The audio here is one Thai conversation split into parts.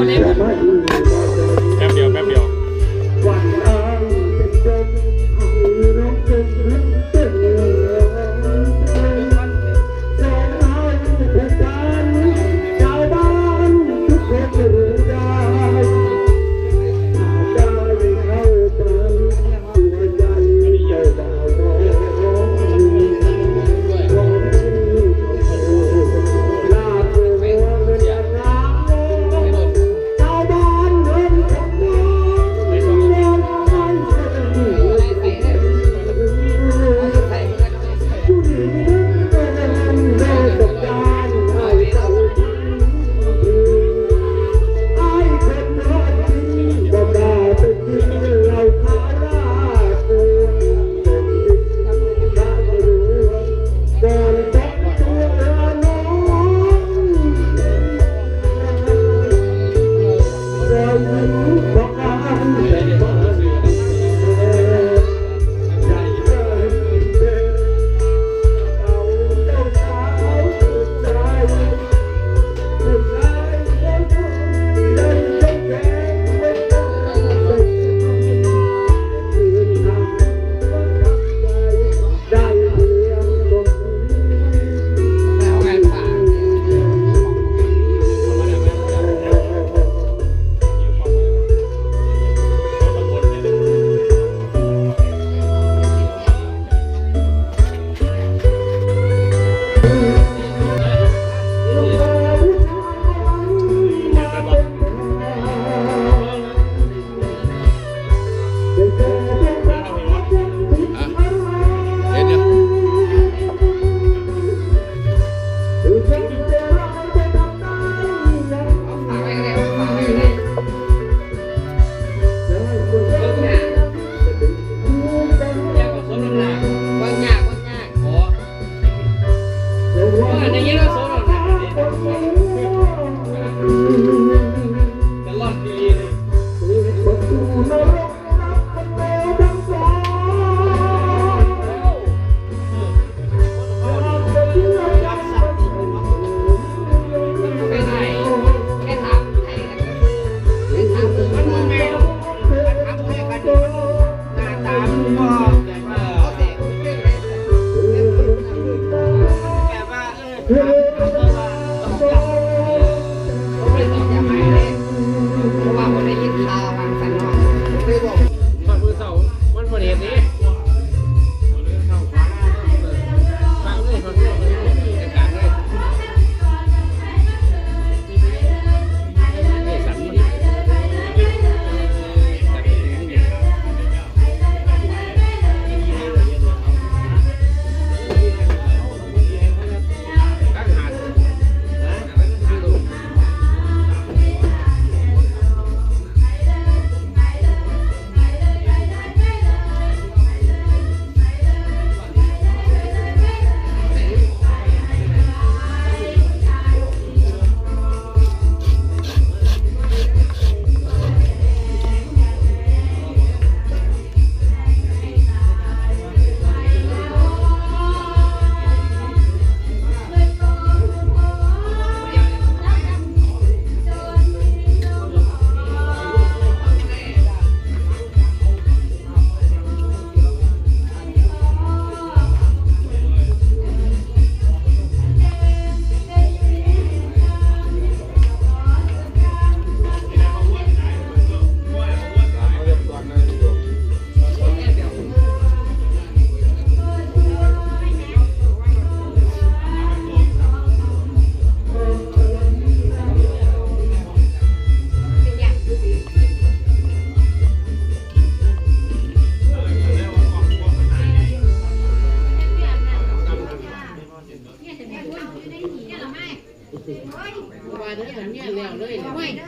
mulher.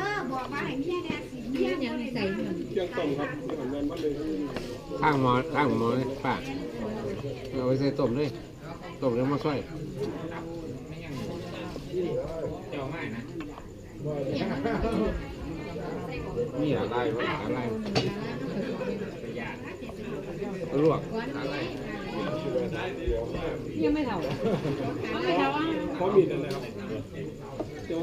ท่านมีท่ของงานบ้างหมอข้างหมอเป้าเอาไปใส่ต้มเลยต้มแล้วมาซอยนี่อะไรวะอะไรลวกอะไรยังไม่เท่าไม่เท่าอะเขามีอะไรครับ เจ้า